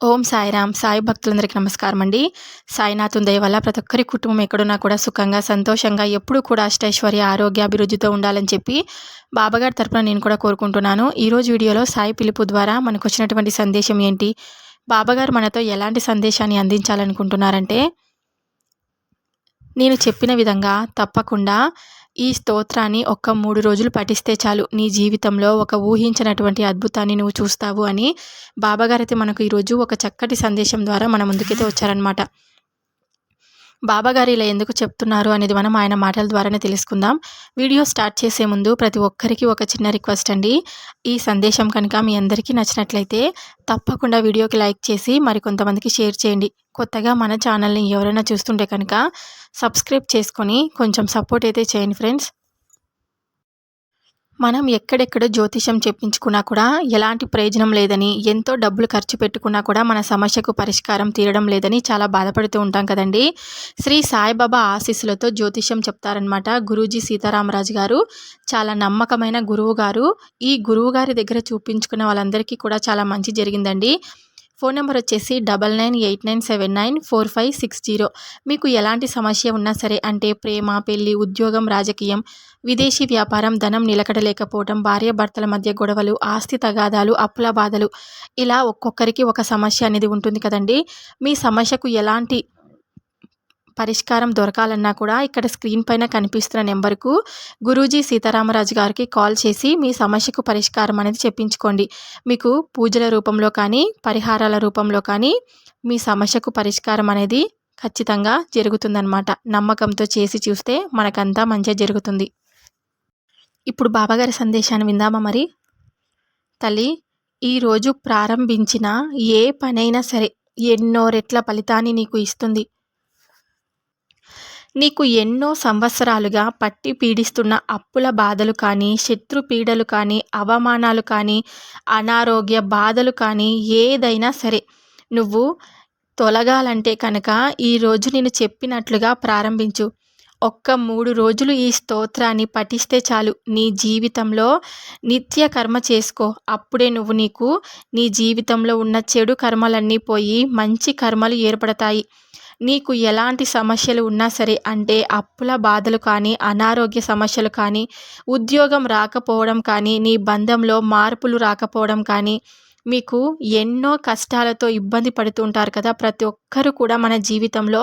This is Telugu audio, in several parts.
ఓం సాయిరామ్. సాయి భక్తులందరికీ నమస్కారం అండి సాయినాథుని దయ వల్ల ప్రతి ఒక్కరి కుటుంబం ఎక్కడున్నా కూడా సుఖంగా సంతోషంగా ఎప్పుడూ కూడా అష్టైశ్వర్య ఆరోగ్య అభివృద్ధితో ఉండాలని చెప్పి బాబాగారి తరపున నేను కూడా కోరుకుంటున్నాను. ఈరోజు వీడియోలో సాయి పిలుపు ద్వారా మనకు వచ్చినటువంటి సందేశం ఏంటి? బాబాగారు మనతో ఎలాంటి సందేశాన్ని అందించాలనుకుంటున్నారంటే నేను చెప్పిన విధంగా తప్పకుండా ఈ స్తోత్రాన్ని ఒక్క మూడు రోజులు పఠిస్తే చాలు. నీ జీవితంలో ఒక ఊహించినటువంటి అద్భుతాన్ని నువ్వు చూస్తావు అని బాబాగారైతే మనకు ఈరోజు ఒక చక్కటి సందేశం ద్వారా మన ముందుకైతే వచ్చారనమాట బాబాగారు ఇలా ఎందుకు చెప్తున్నారు అనేది మనం ఆయన మాటల ద్వారానే తెలుసుకుందాం. వీడియో స్టార్ట్ చేసే ముందు ప్రతి ఒక్కరికి ఒక చిన్న రిక్వెస్ట్ అండి. ఈ సందేశం కనుక మీ అందరికీ నచ్చినట్లయితే తప్పకుండా వీడియోకి లైక్ చేసి మరికొంతమందికి షేర్ చేయండి. కొత్తగా మన ఛానల్ని ఎవరైనా చూస్తుంటే కనుక సబ్స్క్రైబ్ చేసుకొని కొంచెం సపోర్ట్ అయితే చేయండి ఫ్రెండ్స్. మనం ఎక్కడెక్కడ జ్యోతిషం చెప్పించుకున్నా కూడా ఎలాంటి ప్రయోజనం లేదని ఎంతో డబ్బులు ఖర్చు పెట్టుకున్నా కూడా మన సమస్యకు పరిష్కారం తీరడం లేదని చాలా బాధపడుతూ ఉంటాం కదండి. శ్రీ సాయిబాబా ఆశీస్సులతో జ్యోతిషం చెప్తారనమాట గురూజీ సీతారామరాజు గారు. చాలా నమ్మకమైన గురువు గారు. ఈ గురువు గారి దగ్గర చూపించుకున్న వాళ్ళందరికీ కూడా చాలా మంచి జరిగిందండి. ఫోన్ నెంబర్ వచ్చేసి double nine eight nine seven nine four five six zero. మీకు ఎలాంటి సమస్య ఉన్నా సరే అంటే ప్రేమ పెళ్ళి ఉద్యోగం రాజకీయం విదేశీ వ్యాపారం ధనం నిలకడలేకపోవడం భార్యాభర్తల మధ్య గొడవలు ఆస్తి తగాదాలు అప్పుల బాధలు ఇలా ఒక్కొక్కరికి ఒక సమస్య అనేది ఉంటుంది కదండి. మీ సమస్యకు ఎలాంటి పరిష్కారం దొరకాలన్నా కూడా ఇక్కడ స్క్రీన్ పైన కనిపిస్తున్న నెంబర్కు గురూజీ సీతారామరాజు గారికి కాల్ చేసి మీ సమస్యకు పరిష్కారం అనేది చెప్పించుకోండి. మీకు పూజల రూపంలో కానీ పరిహారాల రూపంలో కానీ మీ సమస్యకు పరిష్కారం అనేది ఖచ్చితంగా జరుగుతుందన్నమాట. నమ్మకంతో చేసి చూస్తే మనకంతా మంచిగా జరుగుతుంది. ఇప్పుడు బాబాగారి సందేశాన్ని విందామా మరి? తల్లి ఈరోజు ప్రారంభించిన ఏ పనైనా సరే ఎన్నో రెట్ల ఫలితాన్ని నీకు ఇస్తుంది. నీకు ఎన్నో సంవత్సరాలుగా పట్టి పీడిస్తున్న అప్పుల బాధలు కానీ శత్రు పీడలు కానీ అవమానాలు కానీ అనారోగ్య బాధలు కానీ ఏదైనా సరే. నువ్వు తొలగాలంటే కనుక ఈరోజు నేను చెప్పినట్లుగా ప్రారంభించు. ఒక్క మూడు రోజులు ఈ స్తోత్రాన్ని పఠిస్తే చాలు. నీ జీవితంలో నిత్య కర్మ చేసుకో. అప్పుడే నువ్వు నీకు నీ జీవితంలో ఉన్న చెడు కర్మలన్నీ పోయి మంచి కర్మలు ఏర్పడతాయి. నీకు ఎలాంటి సమస్యలు ఉన్నా సరే అంటే అప్పుల బాధలు కానీ అనారోగ్య సమస్యలు కానీ ఉద్యోగం రాకపోవడం కానీ నీ బంధంలో మార్పులు రాకపోవడం కానీ మీకు ఎన్నో కష్టాలతో ఇబ్బంది పడుతుంటారు కదా. ప్రతి ఒక్కరు కూడా మన జీవితంలో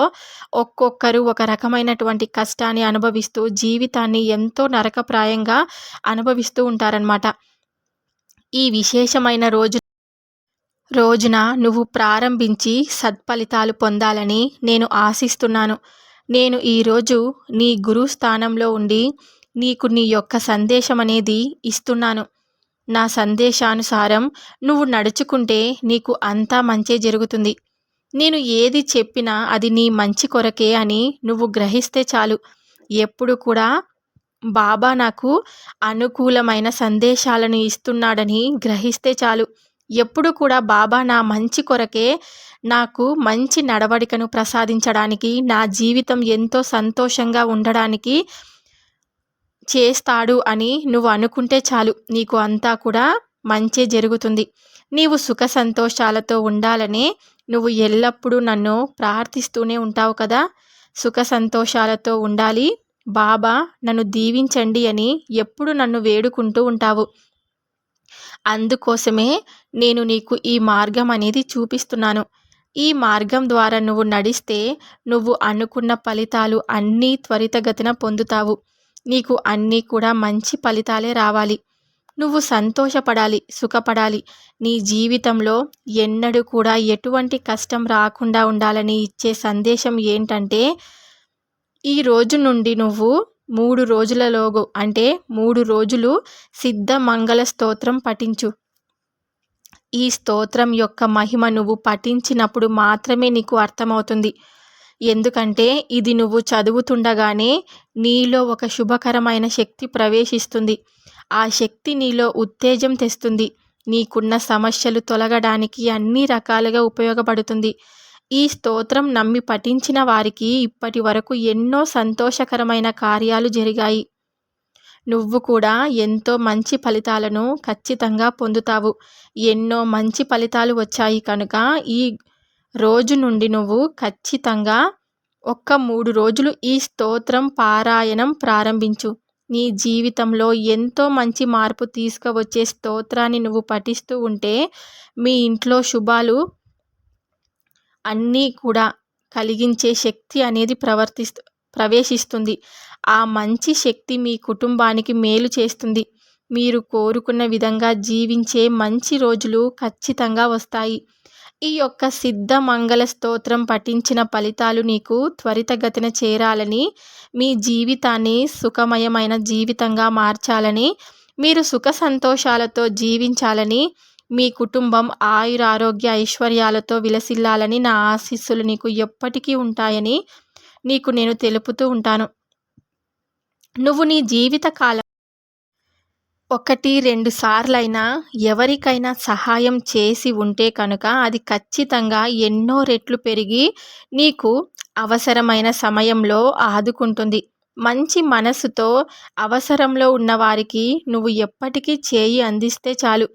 ఒక్కొక్కరు ఒక రకమైనటువంటి కష్టాన్ని అనుభవిస్తూ జీవితాన్ని ఎంతో నరకప్రాయంగా అనుభవిస్తూ ఉంటారనమాట ఈ విశేషమైన రోజు రోజున నువ్వు ప్రారంభించి సత్ఫలితాలు పొందాలని నేను ఆశిస్తున్నాను. నేను ఈరోజు నీ గురు స్థానంలో ఉండి నీకు నీ యొక్క సందేశం అనేది ఇస్తున్నాను. నా సందేశానుసారం నువ్వు నడుచుకుంటే నీకు అంతా మంచే జరుగుతుంది. నేను ఏది చెప్పినా అది నీ మంచి కొరకే అని నువ్వు గ్రహిస్తే చాలు. ఎప్పుడు కూడా బాబా నాకు అనుకూలమైన సందేశాలను ఇస్తున్నాడని గ్రహిస్తే చాలు. ఎప్పుడు కూడా బాబా నా మంచి కొరకే నాకు మంచి నడవడికను ప్రసాదించడానికి నా జీవితం ఎంతో సంతోషంగా ఉండడానికి చేస్తాడు అని నువ్వు అనుకుంటే చాలు. నీకు అంతా కూడా మంచి జరుగుతుంది. నీవు సుఖ సంతోషాలతో ఉండాలని నువ్వు ఎల్లప్పుడూ నన్ను ప్రార్థిస్తూనే ఉంటావు కదా. సుఖ సంతోషాలతో ఉండాలి. బాబా నన్ను దీవించండి అని ఎప్పుడు నన్ను వేడుకుంటూ ఉంటావు. అందుకోసమే నేను నీకు ఈ మార్గం అనేది చూపిస్తున్నాను. ఈ మార్గం ద్వారా నువ్వు నడిస్తే నువ్వు అనుకున్న ఫలితాలు అన్నీ త్వరితగతిన పొందుతావు. నీకు అన్నీ కూడా మంచి ఫలితాలే రావాలి. నువ్వు సంతోషపడాలి సుఖపడాలి. నీ జీవితంలో ఎన్నడూ కూడా ఎటువంటి కష్టం రాకుండా ఉండాలని ఇచ్చే సందేశం ఏంటంటే ఈ రోజు నుండి నువ్వు మూడు రోజులలోగు. అంటే మూడు రోజులు సిద్ధ మంగళ స్తోత్రం పఠించు. ఈ స్తోత్రం యొక్క మహిమ నువ్వు పఠించినప్పుడు మాత్రమే నీకు అర్థమవుతుంది. ఎందుకంటే ఇది నువ్వు చదువుతుండగానే నీలో ఒక శుభకరమైన శక్తి ప్రవేశిస్తుంది. ఆ శక్తి నీలో ఉత్తేజం తెస్తుంది. నీకున్న సమస్యలు తొలగడానికి అన్ని రకాలుగా ఉపయోగపడుతుంది. ఈ స్తోత్రం నమ్మి పఠించిన వారికి ఇప్పటి వరకు ఎన్నో సంతోషకరమైన కార్యాలు జరిగాయి. నువ్వు కూడా ఎంతో మంచి ఫలితాలను ఖచ్చితంగా పొందుతావు. ఎన్నో మంచి ఫలితాలు వచ్చాయి కనుక ఈ రోజు నుండి నువ్వు ఖచ్చితంగా ఒక్క మూడు రోజులు ఈ స్తోత్రం పారాయణం ప్రారంభించు. నీ జీవితంలో ఎంతో మంచి మార్పు తీసుకువచ్చే స్తోత్రాన్ని నువ్వు పఠిస్తూ ఉంటే మీ ఇంట్లో శుభాలు అన్నీ కూడా కలిగించే శక్తి అనేది ప్రవర్తిస్తూ ప్రవేశిస్తుంది. ఆ మంచి శక్తి మీ కుటుంబానికి మేలు చేస్తుంది. మీరు కోరుకున్న విధంగా జీవించే మంచి రోజులు ఖచ్చితంగా వస్తాయి. ఈ యొక్క సిద్ధ మంగళ స్తోత్రం పఠించిన ఫలితాలు నీకు త్వరితగతిన చేరాలని మీ జీవితాన్ని సుఖమయమైన జీవితంగా మార్చాలని మీరు సుఖ సంతోషాలతో జీవించాలని మీ కుటుంబం ఆయురారోగ్య ఐశ్వర్యాలతో విలసిల్లాలని నా ఆశీస్సులు నీకు ఎప్పటికీ ఉంటాయని నీకు నేను తెలుపుతూ ఉంటాను. నువ్వు నీ జీవితకాలం ఒకటి రెండు సార్లైనా ఎవరికైనా సహాయం చేసి ఉంటే కనుక అది ఖచ్చితంగా ఎన్నో రెట్లు పెరిగి నీకు అవసరమైన సమయంలో ఆదుకుంటుంది. మంచి మనసుతో అవసరంలో ఉన్నవారికి నువ్వు ఎప్పటికీ చేయి అందిస్తే చాలు.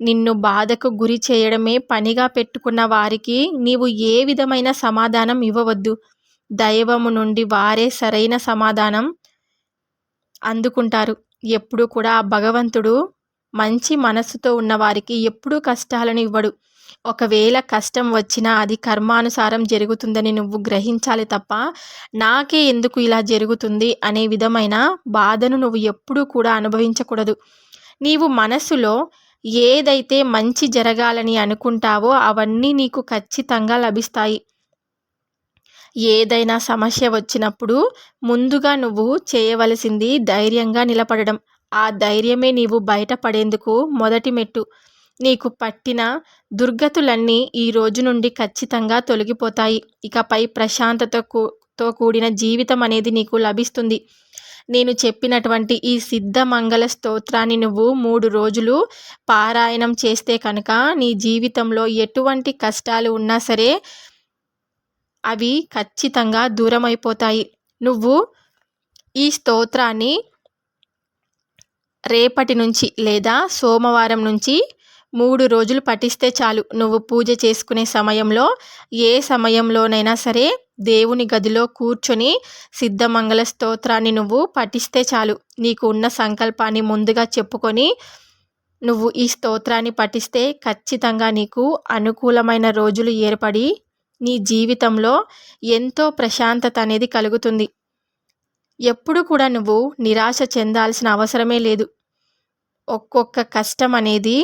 నిన్ను బాధకు గురి చేయడమే పనిగా పెట్టుకున్న వారికి నీవు ఏ విధమైన సమాధానం ఇవ్వవద్దు. దైవము నుండి వారే సరైన సమాధానం అందుకుంటారు. ఎప్పుడు కూడా భగవంతుడు మంచి మనస్సుతో ఉన్నవారికి ఎప్పుడూ కష్టాలను ఇవ్వడు. ఒకవేళ కష్టం వచ్చినా అది కర్మానుసారం జరుగుతుందని నువ్వు గ్రహించాలి తప్ప నాకే ఎందుకు ఇలా జరుగుతుంది అనే విధమైన బాధను నువ్వు ఎప్పుడూ కూడా అనుభవించకూడదు. నీవు మనసులో ఏదైతే మంచి జరగాలని అనుకుంటావో అవన్నీ నీకు ఖచ్చితంగా లభిస్తాయి. ఏదైనా సమస్య వచ్చినప్పుడు ముందుగా నువ్వు చేయవలసింది ధైర్యంగా నిలబడడం. ఆ ధైర్యమే నీవు బయటపడేందుకు మొదటి మెట్టు. నీకు పట్టిన దుర్గతులన్నీ ఈ రోజు నుండి ఖచ్చితంగా తొలగిపోతాయి. ఇకపై ప్రశాంతతతో కూడిన జీవితం అనేది నీకు లభిస్తుంది. నేను చెప్పినటువంటి ఈ సిద్ధ మంగళ స్తోత్రాన్ని నువ్వు మూడు రోజులు పారాయణం చేస్తే కనుక నీ జీవితంలో ఎటువంటి కష్టాలు ఉన్నా సరే అవి ఖచ్చితంగా దూరమైపోతాయి. నువ్వు ఈ స్తోత్రాన్ని రేపటి నుంచి లేదా సోమవారం నుంచి మూడు రోజులు పఠిస్తే చాలు. నువ్వు పూజ చేసుకునే సమయంలో ఏ సమయంలోనైనా సరే దేవుని గదిలో కూర్చొని సిద్ధమంగళ స్తోత్రాన్ని నువ్వు పఠిస్తే చాలు. నీకు ఉన్న సంకల్పాన్ని ముందుగా చెప్పుకొని నువ్వు ఈ స్తోత్రాన్ని పఠిస్తే ఖచ్చితంగా నీకు అనుకూలమైన రోజులు ఏర్పడి నీ జీవితంలో ఎంతో ప్రశాంతత అనేది కలుగుతుంది. ఎప్పుడు కూడా నువ్వు నిరాశ చెందాల్సిన అవసరమే లేదు. ఒక్కొక్క కష్టం అనేది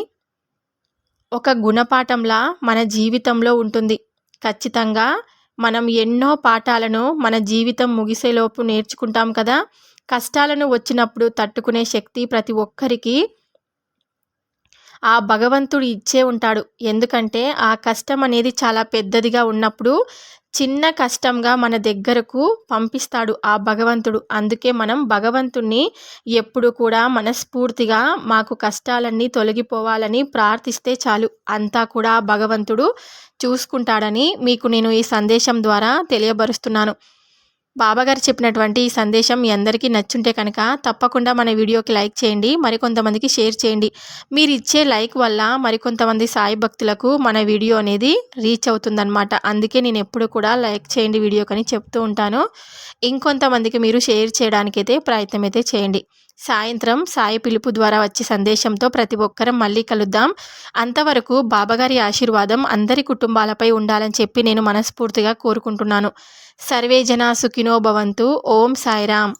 ఒక గుణపాఠంలా మన జీవితంలో ఉంటుంది. ఖచ్చితంగా మనం ఎన్నో పాఠాలను మన జీవితం ముగిసేలోపు నేర్చుకుంటాం కదా. కష్టాలను వచ్చినప్పుడు తట్టుకునే శక్తి ప్రతి ఒక్కరికి ఆ భగవంతుడు ఇచ్చే ఉంటాడు. ఎందుకంటే ఆ కష్టం అనేది చాలా పెద్దదిగా ఉన్నప్పుడు చిన్న కష్టంగా మన దగ్గరకు పంపిస్తాడు ఆ భగవంతుడు. అందుకే మనం భగవంతుణ్ణి ఎప్పుడు కూడా మనస్ఫూర్తిగా మాకు కష్టాలన్నీ తొలగిపోవాలని ప్రార్థిస్తే చాలు. అంతా కూడా భగవంతుడు చూసుకుంటాడని మీకు నేను ఈ సందేశం ద్వారా తెలియబరుస్తున్నాను. బాబాగారు చెప్పినటువంటి ఈ సందేశం మీ అందరికీ నచ్చుంటే కనుక తప్పకుండా మన వీడియోకి లైక్ చేయండి మరికొంతమందికి షేర్ చేయండి. మీరు ఇచ్చే లైక్ వల్ల మరికొంతమంది సాయి భక్తులకు మన వీడియో అనేది రీచ్ అవుతుందన్నమాట. అందుకే నేను ఎప్పుడు కూడా లైక్ చేయండి వీడియోకని చెప్తూ ఉంటాను. ఇంకొంతమందికి మీరు షేర్ చేయడానికైతే ప్రయత్నం అయితే చేయండి. సాయంత్రం సాయి పిలుపు ద్వారా వచ్చే సందేశంతో ప్రతి ఒక్కరం మళ్ళీ కలుద్దాం. అంతవరకు బాబాగారి ఆశీర్వాదం అందరి కుటుంబాలపై ఉండాలని చెప్పి నేను మనస్ఫూర్తిగా కోరుకుంటున్నాను. సర్వే జనా సుఖినో భవంతు. ఓం సాయిరామ్.